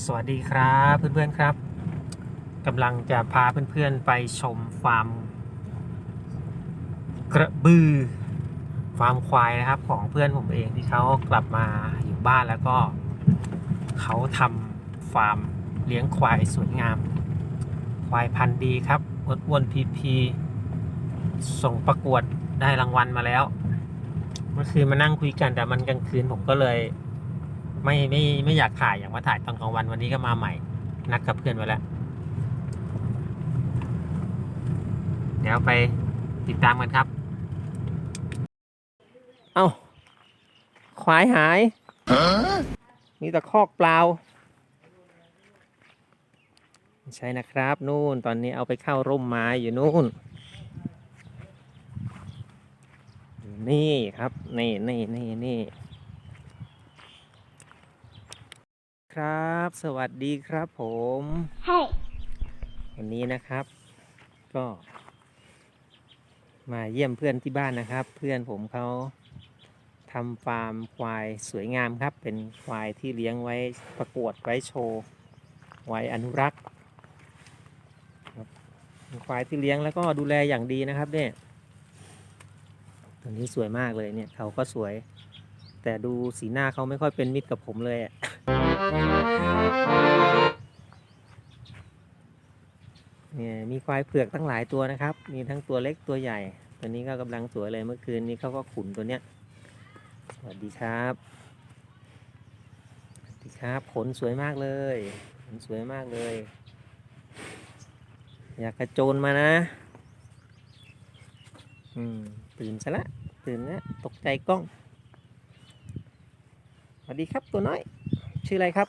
สวัสดีครับเพื่อนๆครับกำลังจะพาเพื่อนๆไปชมฟาร์มกระบือฟาร์มควายนะครับ ของเพื่อนผมเองที่เขากลับมาอยู่บ้านแล้วก็เขาทำฟาร์มเลี้ยงควายสวยงาม ควายพันธุ์ดีครับอ้วนๆพีพีส่งประกวดได้รางวัลมาแล้วเมื่อคืนมานั่งคุยกันแต่มันกลางคืนผมก็เลย ไม่ไม่ไม่อยากถ่ายอยากมาถ่ายตอนกลางวันวันนี้ก็มาใหม่ นัดกับเพื่อนไว้แล้ว เดี๋ยวไปติดตามกันครับ เอา้าควายหาย มีแต่คอกเปล่าไม่ใช่นะครับ นู่นตอนนี้เอาไปเข้าร่มไม้อยู่นู่นอยู่นี่ครับ นี่นี่นี่นี่ ครับ สวัสดีครับผมให้วันนี้นะครับ ก็ มาเยี่ยมเพื่อนที่บ้านนะครับ เพื่อนผมเขาทำฟาร์มควายสวยงามครับ เป็นควายที่เลี้ยงไว้ประกวดไว้โชว์ไว้อนุรักษ์ครับเป็นควายที่เลี้ยงแล้วก็ดูแลอย่างดีนะครับเนี่ยตัวนี้สวยมากเลยเนี่ยเขาก็สวย แต่ดูสีหน้าเขาไม่ค่อยเป็นมิตรกับผมเลยอะ เนี่ยมีควายเผือกตั้งหลายตัวนะครับ มีทั้งตัวเล็กตัวใหญ่ ตัวนี้ก็กำลังสวยเลยเมื่อคืนนี้เขาก็ขุนตัวเนี้ย สวัสดีครับ สวัสดีครับ ขนสวยมากเลยขนสวยมากเลย อยากกระโจนมานะ อืมตื่นซะละ ตื่นแล้วตกใจกล้อง สวัสดีครับตัวน้อย ชื่ออะไรครับ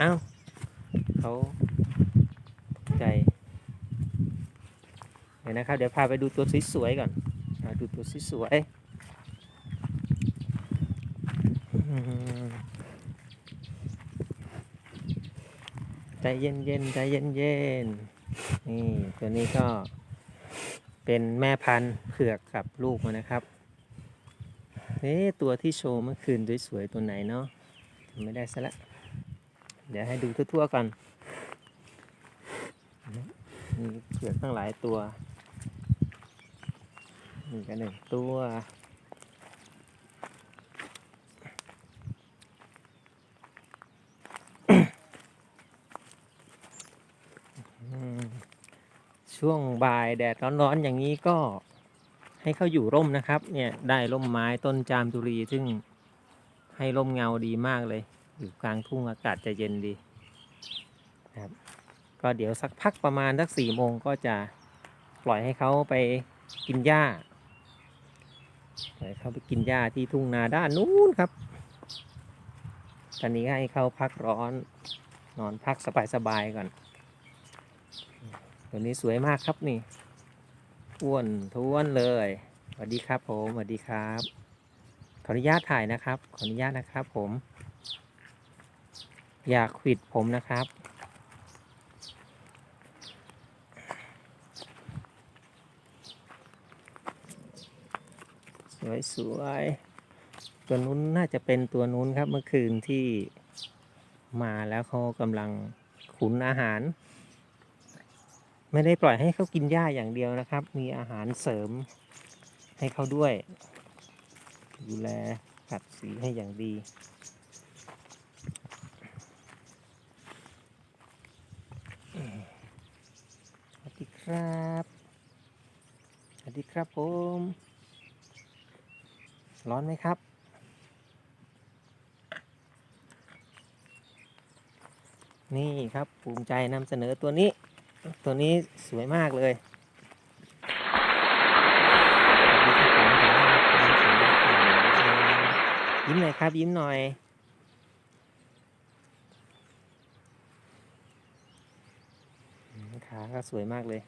อ้าวเขาใจเดี๋ยวนะครับ เดี๋ยวพาไปดูตัวสวยๆก่อนอ่าดูตัวสวยๆอืมใจเย็นๆใจเย็นๆนี่ตัวนี้ก็เป็นแม่พันธุ์เผือกกับลูกมันนะครับ เอ๊ตัวที่โชว์เมื่อคืนสวยๆตัวไหนเนาะจำไม่ได้ซะละ เดี๋ยวให้ดูทั่วๆก่อนมีเผือกตั้งหลายตัวนี่ก็หนึ่งตัวช่วงบ่ายแดดร้อนๆอย่างนี้ก็ ให้เขาอยู่ร่มนะครับ เนี่ยได้ร่มไม้ต้นจามจุรีซึ่งให้ร่มเงาดีมากเลย อยู่กลางทุ่งอากาศจะเย็นดีนะครับ ก็เดี๋ยวสักพักประมาณสักสี่โมงก็จะปล่อยให้เขาไปกินหญ้าปล่อยเขาไปกินหญ้าที่ทุ่งนาด้านนู้นครับ ตอนนี้ให้เขาพักร้อน นอนพักสบายๆก่อน ตัวนี้สวยมากครับนี่ อ้วนท้วนเลยสวัสดีครับผมสวัสดีครับ ขออนุญาตถ่ายนะครับ ขออนุญาตนะครับ ผม อยากขวิดผมนะครับ สวยสวยๆตัวนู้นน่าจะเป็นตัวนู้นครับเมื่อคืนที่มาแล้วเขากำลังขุนอาหาร ไม่ได้ปล่อยให้เขากินหญ้าอย่างเดียวนะครับ มีอาหารเสริมให้เขาด้วย ดูแลกัดสีให้อย่างดี สวัสดีครับ สวัสดีครับผม ร้อนไหมครับนี่ครับภูมิใจนำเสนอตัวนี้ ตัวนี้สวยมากเลยยิ้มหน่อยครับ ยิ้มหน่อยขาก็สวยมากเลย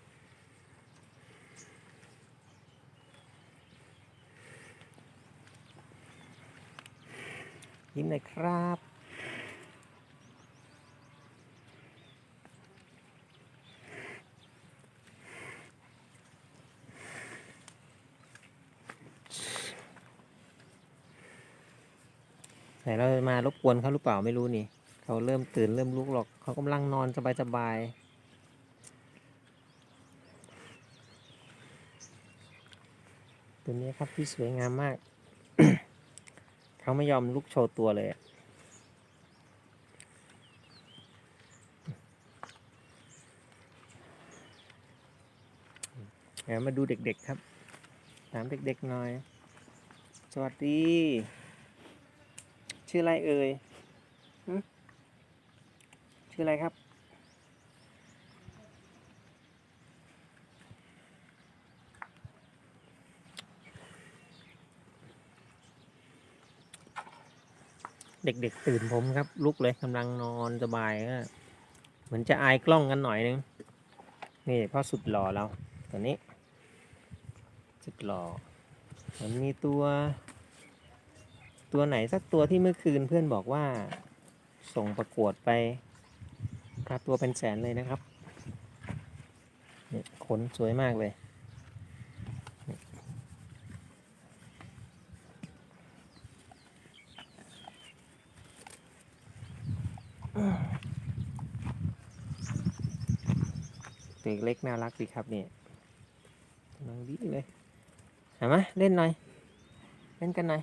ยิ้มหน่อยครับ แต่เรามารบกวนเขาหรือเปล่าไม่รู้นี่ เขาเริ่มตื่นเริ่มลุกหรอก เขากำลังนอนสบายๆตัวนี้ครับที่สวยงามมาก เขาไม่ยอมลุกโชว์ตัวเลย มาดูเด็กๆครับ ถามเด็กๆหน่อย สวัสดี ชื่ออะไรเอ่ยชื่ออะไรครับ เด็กๆตื่นผมครับ ลุกเลยกำลังนอนสบายก็เหมือนจะอายกล้องกันหน่อยนึง นี่พ่อสุดหล่อเราตัวนี้ สุดหล่อมันมีตัว ตัวไหนสักตัวที่เมื่อคืนเพื่อนบอกว่า ส่งประกวดไปค่าตัวเป็นแสนเลยนะครับนี่ขนสวยมากเลยนี่เล็กน่ารักดีครับเนี่กำลังดีเลยเห็นไหมเล่นหน่อย เล่นกันหน่อย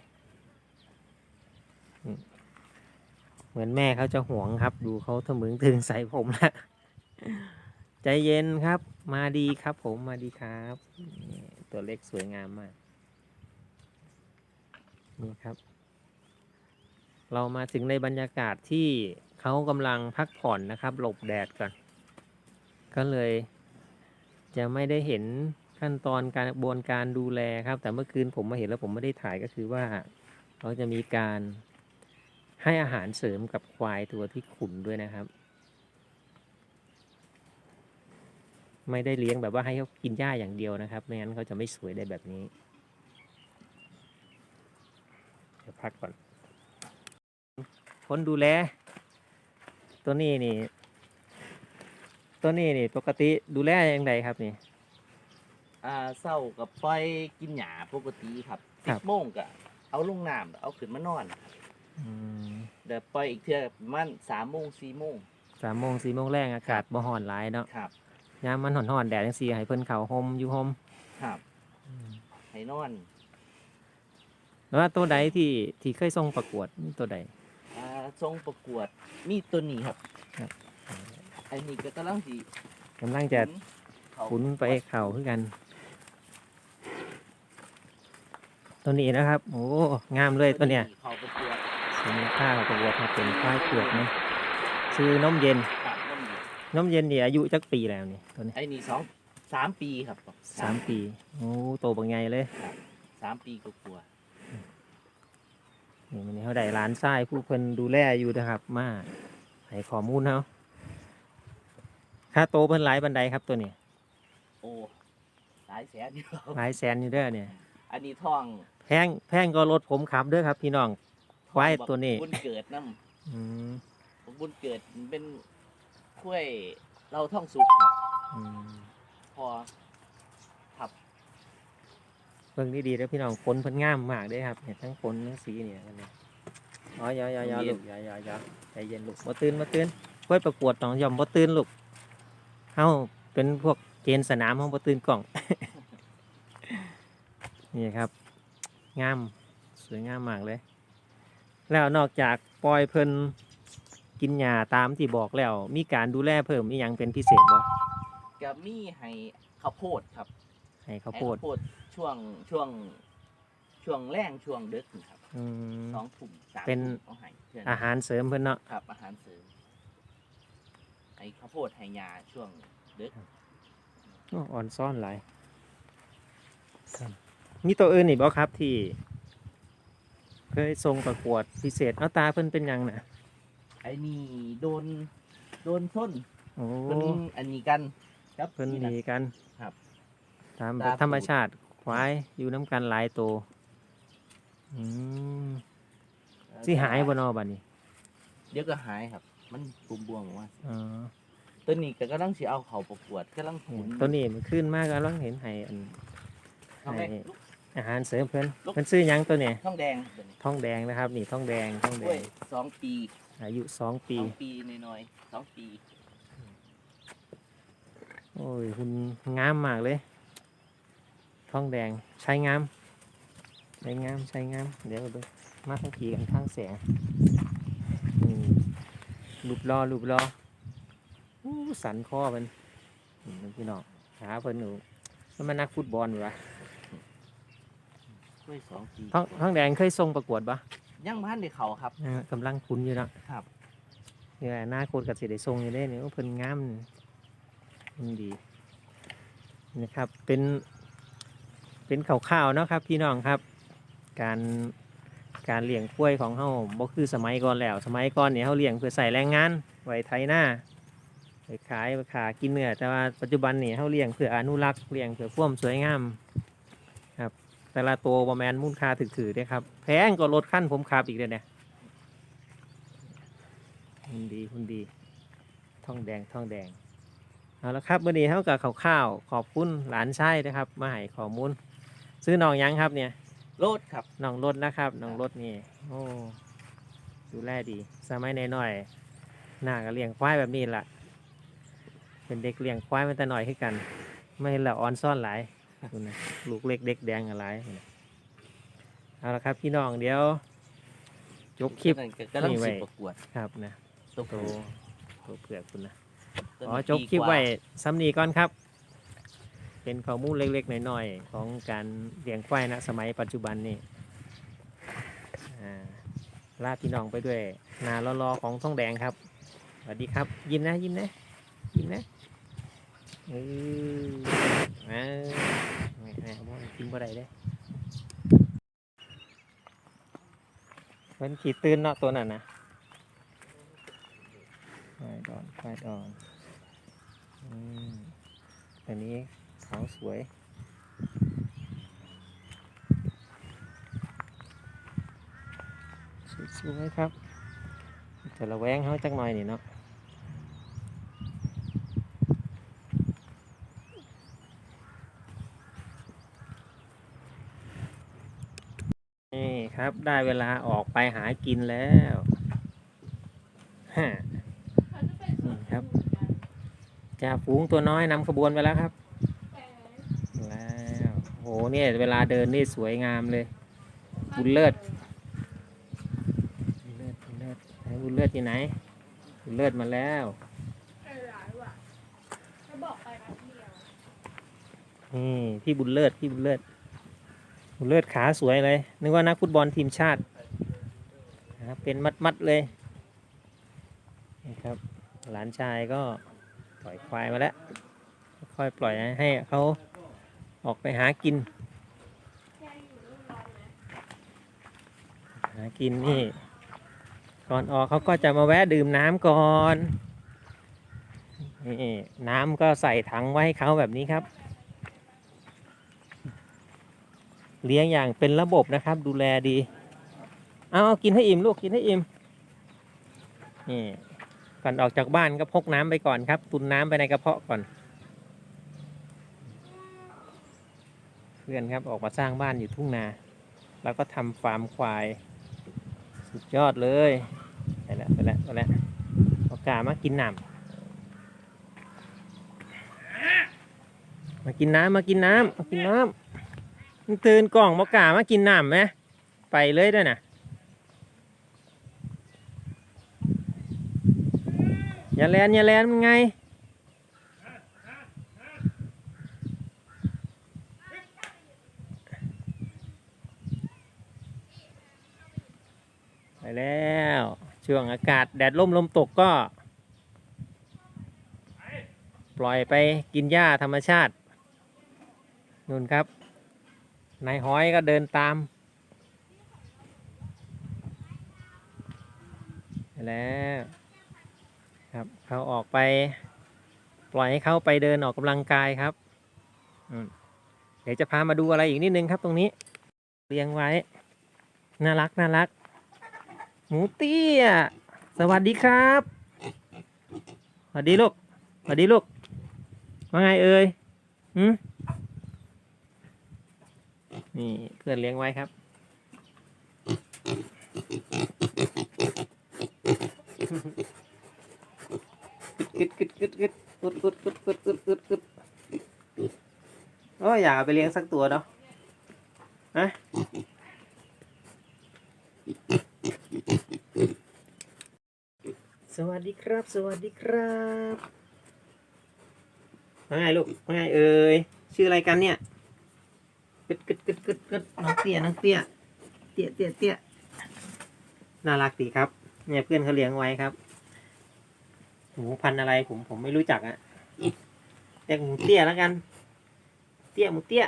เหมือนแม่เขาจะห่วงครับ ดูเขาทะมึงถึงใส่ผมแล้วใจเย็นครับ มาดีครับ ผมมาดีครับ ตัวเล็กสวยงามมาก นี่ครับ เรามาถึงในบรรยากาศที่เขากำลังพักผ่อนนะครับ หลบแดดก่อนก็เลย จะไม่ได้เห็นขั้นตอนการบวนการดูแลครับ แต่เมื่อคืนผมมาเห็นแล้วผมไม่ได้ถ่ายก็คือว่าเขาจะมีการ ให้อาหารเสริมกับควายตัวที่ขุนด้วยนะครับ ไม่ได้เลี้ยงแบบว่าให้เขากินหญ้าอย่างเดียวนะครับ ไม่งั้นเขาจะไม่สวยได้แบบนี้ เดี๋ยวพักก่อน คนดูแล ตัวนี้นี่ ตัวนี้นี่ ปกติดูแลยังไงครับนี่อ่าเศร้ากับปล่อยกินหญ้าปกติครับครัสิบบโมงก็เอาลงน้ำเอาขึ้นมานอนครับอืม เดี๋ยวปล่อยอีกเทื่อประมันสามโมงสี่โมงสามโมงสี่โมงแรงอากาศบ่ฮ้อนหลายเนาะครับ ยามมันห่อนๆแดดจังซี่ให้เพิ่นเขาห่มอยู่ห่มครับให้นอนแล้วว่าตัวใดที่ที่เคยส่งประกวดนี่ตัวใดอ่าทรงประกวดมีตัวนี้ครับครับอันนี้ก็กำลังสีกำลังจะเขาขุนไปเข่าคือกัน ตัวนี้นะครับ โอ้งามเลยตัวเนี้ยเขาประกวด สมค่าประกวดมาเป็นควายเผือกนะชื่อนมเย็นครับนั่นนี่นมเย็นนี่อายุจักปีแล้วนี่ตัวนี้ไอ้นี่สองสามปีครับสามปีโอ้โตบางไงเลยสามปีก็กลัวานี่มันนี้เขาได้ร้านทรายผู้เพิ่นดูแลอยู่นะครับ มาให้ข้อมูลเขาค่าโตเพิ่นหลายบันไดครับตัวนี้โอ้หลายแสนอยู่ครับหลายแสนอยู่เด้อเนี่ย อันนี้ท่องแพงแพงก็รถผมขับเด้อครับ พี่น้อง ควายตัวนี้บุญเกิดน้อืมำบุญเกิดเป็นคุ้วยเราท่องสุกครับอืมพอครับเบิ่งดีๆแล้วพี่น้องขนเพิ่นงามมากเด้อครับเนี่ยทั้งขนทั้งสีเนี่ยกันเนี่ยอ๋อยอยอยอลูกอยอยอยอใจเย็นลูกบ่ตื่นบ่ตื่นค่อยประกวดต้องยอมบ่ตื่นลูกเฮาเป็นพวกเกณฑ์สนามเฮาบ่ตื่นกล่อง นี่ครับ งามสวยงามมากเลย แล้วนอกจากปล่อยเพิ่นกินหญ้าตามที่บอกแล้ว มีการดูแลเพิ่มอีหยังเป็นพิเศษบ่กับมีให้ข้าวโพดครับให้ข้าวให้โพดข้าวโพดช่วงช่วงช่วงแรงช่วงดึกนี่ครับอืม สองถุงสามเป็น ถุงเอาให้เพื่อนอาหารเสริมเพิ่นเนาะ ครับ อาหารเสริมให้ข้าวโพดให้ยาช่วงดึกโอ้อ่อนซ่อนหลายครับมีตัวอื่นอีกบ่ครับที่ เคยทรงประกวดพิเศษเอาตาเพิ่นเป็นหยังน่ะไอ้นี่โดนโดนส้นโอ้เพิ่นอันนี้กันครับเพิ่นหนี่นีนะกันครับตามตา ธรรมชาติควายอยู่น้ำกันหลายตัวอืมสิหายบ่เนอบัดนี้เดี๋ยวก็หายครับ มันบุมบวมออกมาอ๋อตัวนี้ก็กำลังสิเอาเขาประกวดกำลังขุนตัวนี้มันขึ้นมากแล้วเห็นให้อัน เอาไหมให้ ลูกให้ อาหารเสริมเพิ่นเพิ่นซื้อหยังตัวเนี่ยท้องแดงตัวนี้ท้องแดงนะครับนี่ท้องแดงท้องกแดล้วยงสองปีอายุสองปีสองปีน้อยๆสองปีโอ้ยคุณงามมากเลยท้องแดงใช้งามใช้งามใช้งามเดี๋ยวดูมาทั้งขี่กันข้างแสงอืมรูปรอรูปรออู้สันคอมันอืมพี่น้องหาเพิ่นหนูมันมานักฟุตบอลอยู่วะ กล้วยสองปีท้องท้องแดงเคยทรงประกวดปะยังพันในเขาครับอ่ากำลังคุ้นอยู่เนาะครับ เนี่ยหน้าโคตรกับสิได้ทรงอยู่เด้เนี่ยเพิ่นงามมันดีนะครับ เป็น เป็นข่าวๆเนาะครับ พี่น้องครับ การการเลี้ยงกล้วยของเฮาบ่คือสมัยก่อนแล้ว สมัยก่อนเนี่ยเฮาเลี้ยงเพื่อใส่แรงงานไว้ไถหน้าไปขายไปขากินเนื้อแต่ว่าปัจจุบันนี่เฮาเลี้ยงเพื่ออนุรักษ์เลี้ยงเพื่อความสวยงามครับ แต่ละตัวประมาณมูลค่าถือๆเด้ครับ แพงกว่ารถขั้นผมขับอีกเลยเนี่ยคุณดีคุณดีท่องแดงท่องแดงเอาละครับวันนี้เท่ากับข่าวๆขอบคุณหลานชายนะครับมาให้ข้อมูลซื้อน้องยังครับเนี่ยโลดครับน้องรถนะครับน้องรถนี่โอ้ดูแลดี สมัยน้อยๆหน้าก็เลี้ยงควายแบบนี้ล่ะ เป็นเด็กเลี้ยงควายมาแต่น้อยขึ้นกัน ไม่เห็นละอ่อนซ่อนหลาย คุณนะลูกเล็กเด็กแดงอะไรเอาละครับพี่น้องเดี๋ยวจบคลิปนั่นก็กำลังนี่ไว้สิประกวดครับนะตัวโตผู้โตเผือกคุณนะตัวอ๋อนี้จบปีคลิปกาไว้ซ้ำนี้ก่อนครับ เป็นข้อมูลเล็กๆน้อยๆของการเลี้ยงควายนะสมัยปัจจุบันนี่อ่าลาพี่น้องไปด้วยนาลอๆของท่องแดงครับสวัสดีครับ ยิ้มนะยิ้มนะยิ้มนะ เออมแหม่แหม่บ่กินบ่ได้เด้มันขีดตื่นเนาะตัวนั้นนะควายดอนควายดอนอืมอันนี้เขาสวยสวยๆครับแต่ละแวงเขาจักหน่อยนี่เนาะนี่ ครับ ได้เวลาออกไปหากินแล้วฮะนี่ครับจ่าฝูงตัวน้อยนำขบวนไปแล้วครับ แล้วโหเนี่ย เวลาเดินนี่สวยงามเลย บุญเลิศบุญเลิศบุญเลิศไหนบุญเลิศอยู่ไหน บุญเลิศมาแล้วใจร้ายว่ะถ้าบอกไปแป๊บเดียวนี่พี่บุญเลิศพี่บุญเลิศบุญ เลิศขาสวยเลย นึกว่านักฟุตบอลทีมชาติ เป็นมัดมัดๆเลยนี่ครับ หลานชายก็ปล่อยควายมาแล้ว ค่อยปล่อยให้เขาออกไปหากิน หากินนี่ ก่อนออกเขาก็จะมาแวะดื่มน้ำก่อน นี่น้ำก็ใส่ถังไว้ให้เขาแบบนี้ครับ เลี้ยงอย่างเป็นระบบนะครับ ดูแลดี เอากินให้อิ่มลูกกินให้อิ่มนี่ก่อนออกจากบ้านก็พกน้ำไปก่อนครับ ตุนน้ำไปในกระเพาะก่อน เพื่อนครับออกมาสร้างบ้านอยู่ทุ่งนา แล้วก็ทำฟาร์มควาย สุดยอดเลยไปแล้วไปแล้วไปแล้วโอกามากินน้ำมากินน้ำมากินน้ำมากินน้ำ มึงตื่นกล่องบอกามากินน้ำไหมไปเลยด้วยนะอย่าแลนอย่าแลนมันไงไปแล้วช่วงอากาศแดดล่มลมตกก็ ปล่อยไปกินหญ้าธรรมชาตินู่นครับ นายห้อยก็เดินตามไปแล้วครับเขาออกไป ปล่อยให้เขาไปเดินออกกำลังกายครับเดี๋ยวจะพามาดูอะไรอีกนิดนึงครับตรงนี้เรียงไว้ น่ารักน่ารัก หมูเตี้ย สวัสดีครับ สวัสดีลูก สวัสดีลูก ว่าไงเอ่ยหืม นี่เพื่อนเลี้ยงไว้ครับกึดกึดกึดกึดกึดกึดกึดกึดกึดกึดกึดโอ้ยอยากเอาไปเลี้ยงสักตัวเนาะฮะสวัสดีครับ สวัสดีครับว่าไงลูกว่าไงเอ่ยชื่ออะไรกันเนี่ยกึดกึดกึดกึดกึดน้องเตี้ยน้องเตี้ย เตี้ยเตี้ยเตี้ยน่ารักดีครับ เนี่ยเพื่อนเขาเลี้ยงไว้ครับหมูพันธุ์อะไรผมผมไม่รู้จักอะเรียกหมูเตี้ยแล้วกัน เตี้ยหมูเตี้ย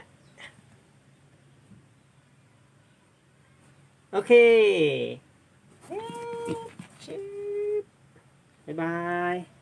โอเคชิบบ๊ายบาย